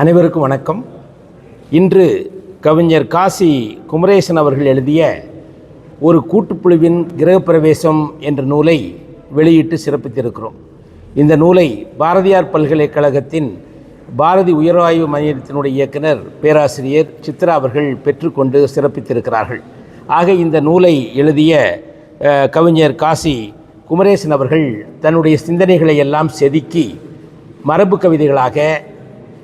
அனைவருக்கும் வணக்கம். இன்று கவிஞர் காசி குமரேசன் அவர்கள் எழுதிய ஒரு கூட்டுப்புழுவின் கிரகப்பிரவேசம் என்ற நூலை வெளியிட்டு சிறப்பித்திருக்கிறோம். இந்த நூலை பாரதியார் பல்கலைக்கழகத்தின் பாரதி உயராய்வு மையத்தினுடைய இயக்குனர் பேராசிரியர் சித்ரா அவர்கள் பெற்றுக்கொண்டு சிறப்பித்திருக்கிறார்கள். ஆக இந்த நூலை எழுதிய கவிஞர் காசி குமரேசன் அவர்கள் தன்னுடைய சிந்தனைகளை எல்லாம் செதுக்கி மரபு கவிதைகளாக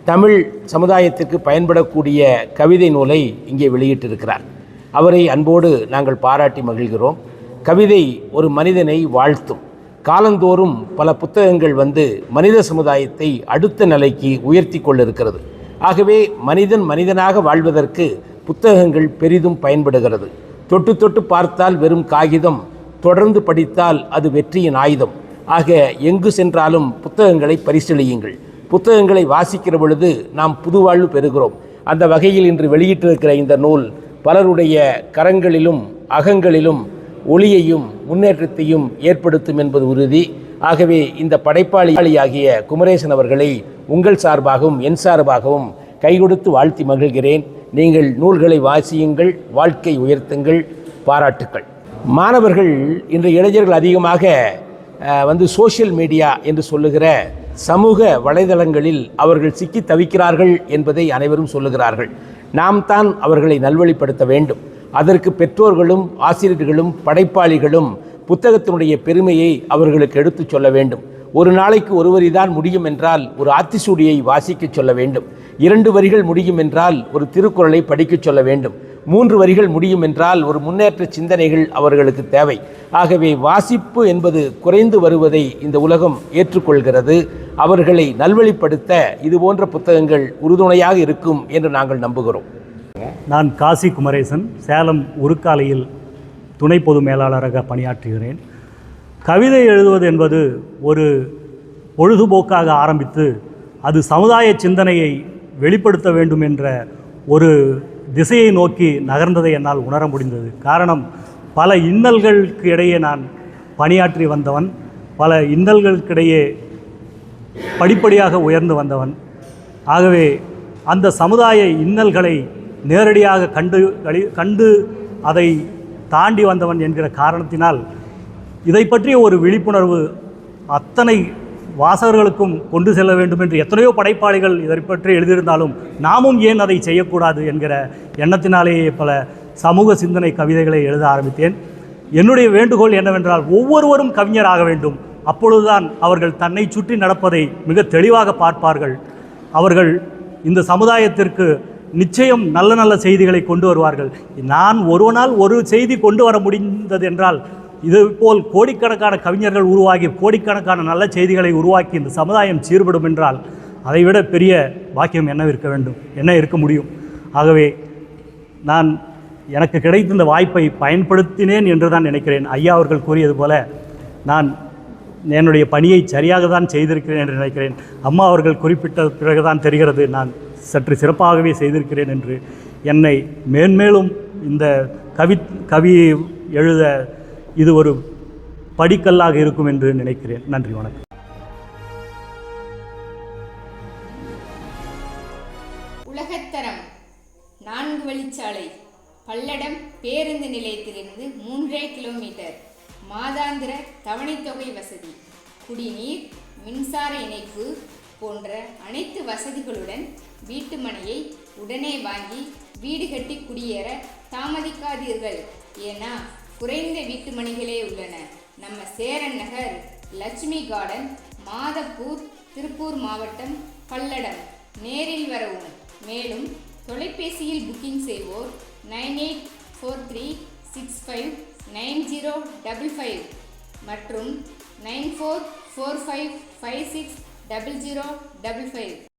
தமிழ் சமுதாயத்திற்கு பயன்படக்கூடிய கவிதை நூலை இங்கே வெளியிட்டிருக்கிறார். அவரை அன்போடு நாங்கள் பாராட்டி மகிழ்கிறோம். கவிதை ஒரு மனிதனை வாழ்த்தும். காலந்தோறும் பல புத்தகங்கள் வந்து மனித சமுதாயத்தை அடுத்த நிலைக்கு உயர்த்தி கொண்டிருக்கிறது. ஆகவே மனிதன் மனிதனாக வாழ்வதற்கு புத்தகங்கள் பெரிதும் பயன்படுகிறது. தொட்டு தொட்டு பார்த்தால் வெறும் காகிதம் தொடர்ந்து படித்தால் அது வெற்றியின் ஆயுதம். ஆக எங்கு சென்றாலும் புத்தகங்களை பரிசீலியுங்கள். புத்தகங்களை வாசிக்கிற பொழுது நாம் புதுவாழ்வு பெறுகிறோம். அந்த வகையில் இன்று வெளியிட்டிருக்கிற இந்த நூல் பலருடைய கரங்களிலும் அகங்களிலும் ஒளியையும் முன்னேற்றத்தையும் ஏற்படுத்தும் என்பது உறுதி. ஆகவே இந்த படைப்பாளியாகிய குமரேசன் அவர்களை உங்கள் சார்பாகவும் என் சார்பாகவும் கைகொடுத்து வாழ்த்தி மகிழ்கிறேன். நீங்கள் நூல்களை வாசியுங்கள் வாழ்க்கை உயர்த்துங்கள் பாராட்டுக்கள். மாணவர்கள் இன்று இளைஞர்கள் அதிகமாக வந்து சோஷியல் மீடியா என்று சொல்லுகிற சமூக வலைதளங்களில் அவர்கள் சிக்கி தவிக்கிறார்கள் என்பதை அனைவரும் சொல்லுகிறார்கள். நாம் தான் அவர்களை நல்வழிப்படுத்த வேண்டும். அதற்கு பெற்றோர்களும் ஆசிரியர்களும் படைப்பாளிகளும் புத்தகத்தினுடைய பெருமையை அவர்களுக்கு எடுத்துச் சொல்ல வேண்டும். ஒரு நாளைக்கு ஒரு வரிதான் முடியும் என்றால் ஒரு ஆத்திசூடியை வாசிக்கச் சொல்ல வேண்டும். இரண்டு வரிகள் முடியும் என்றால் ஒரு திருக்குறளை படிக்கச் சொல்ல வேண்டும். மூன்று வரிகள் முடியும் என்றால் ஒரு முன்னேற்ற சிந்தனைகள் அவர்களுக்கு தேவை. ஆகவே வாசிப்பு என்பது குறைந்து வருவதை இந்த உலகம் ஏற்றுக்கொள்கிறது. அவர்களை நல்வழிப்படுத்த இதுபோன்ற புத்தகங்கள் உறுதுணையாக இருக்கும் என்று நாங்கள் நம்புகிறோம். நான் காசி குமரேசன் சேலம் உருக்காலையில் துணை பொது மேலாளராக பணியாற்றுகிறேன். கவிதை எழுதுவது என்பது ஒரு பொழுதுபோக்காக ஆரம்பித்து அது சமுதாய சிந்தனையை வெளிப்படுத்த வேண்டும் என்ற ஒரு திசையை நோக்கி நகர்ந்ததை என்னால் உணர முடிந்தது. காரணம் பல இன்னல்களுக்கு இடையே நான் பணியாற்றி வந்தவன். பல இன்னல்களுக்கிடையே படிப்படியாக உயர்ந்து வந்தவன். ஆகவே அந்த சமுதாய இன்னல்களை நேரடியாக கண்டு கண்டு அதை தாண்டி வந்தவன் என்கிற காரணத்தினால் இதை பற்றிய ஒரு விழிப்புணர்வு அத்தனை வாசகர்களுக்கும் கொண்டு செல்ல வேண்டும் என்று எத்தனையோ படைப்பாளிகள் இதை பற்றி எழுதியிருந்தாலும் நாமும் ஏன் அதை செய்யக்கூடாது என்கிற எண்ணத்தினாலேயே பல சமூக சிந்தனை கவிதைகளை எழுத ஆரம்பித்தேன். என்னுடைய வேண்டுகோள் என்னவென்றால் ஒவ்வொருவரும் கவிஞராக வேண்டும். அப்பொழுதுதான் அவர்கள் தன்னை சுற்றி நடப்பதை மிக தெளிவாக பார்ப்பார்கள். அவர்கள் இந்த சமுதாயத்திற்கு நிச்சயம் நல்ல நல்ல செய்திகளை கொண்டு வருவார்கள். நான் ஒருவனால் ஒரு செய்தி கொண்டு வர முடிந்தது என்றால் இதுபோல் கோடிக்கணக்கான கவிஞர்கள் உருவாகி கோடிக்கணக்கான நல்ல செய்திகளை உருவாக்கி இந்த சமுதாயம் சீர்படும் என்றால் அதைவிட பெரிய பாக்கியம் என்ன இருக்க வேண்டும்? என்ன இருக்க முடியும்? ஆகவே நான் எனக்கு கிடைத்த இந்த வாய்ப்பை பயன்படுத்தினேன் என்று தான் நினைக்கிறேன். ஐயா அவர்கள் கூறியது போல நான் என்னுடைய பணியை சரியாக தான் செய்திருக்கிறேன் என்று நினைக்கிறேன். அம்மா அவர்கள் குறிப்பிட்ட பிறகுதான் தெரிகிறது. நான் சற்று சிறப்பாகவே செய்திருக்கிறேன் என்று என்னை மேன்மேலும் இந்த கவி கவி எழுத இது ஒரு படிக்கல்லாக இருக்கும் என்று நினைக்கிறேன். நன்றி வணக்கம். உலகத்தரம் நான்கு வழிச்சாலை. பல்லடம் பேருந்து நிலையத்திலிருந்து மூன்றே கிலோமீட்டர். மாதாந்திர தவணைத்தொகை வசதி குடிநீர் மின்சார இணைப்பு போன்ற அனைத்து வசதிகளுடன் வீட்டு மனையை உடனே வாங்கி வீடு கட்டி குடியேற தாமதிக்காதீர்கள். ஏன்னா குறைந்த வீட்டு மனைகளே உள்ளன. நம்ம சேரன் நகர் லட்சுமி கார்டன் மாதப்பூர் திருப்பூர் மாவட்டம் பல்லடம். நேரில் வரவும். மேலும் தொலைபேசியில் புக்கிங் செய்வோர் nine eight four three six five nine zero double five மற்றும் nine four four five five six double zero double five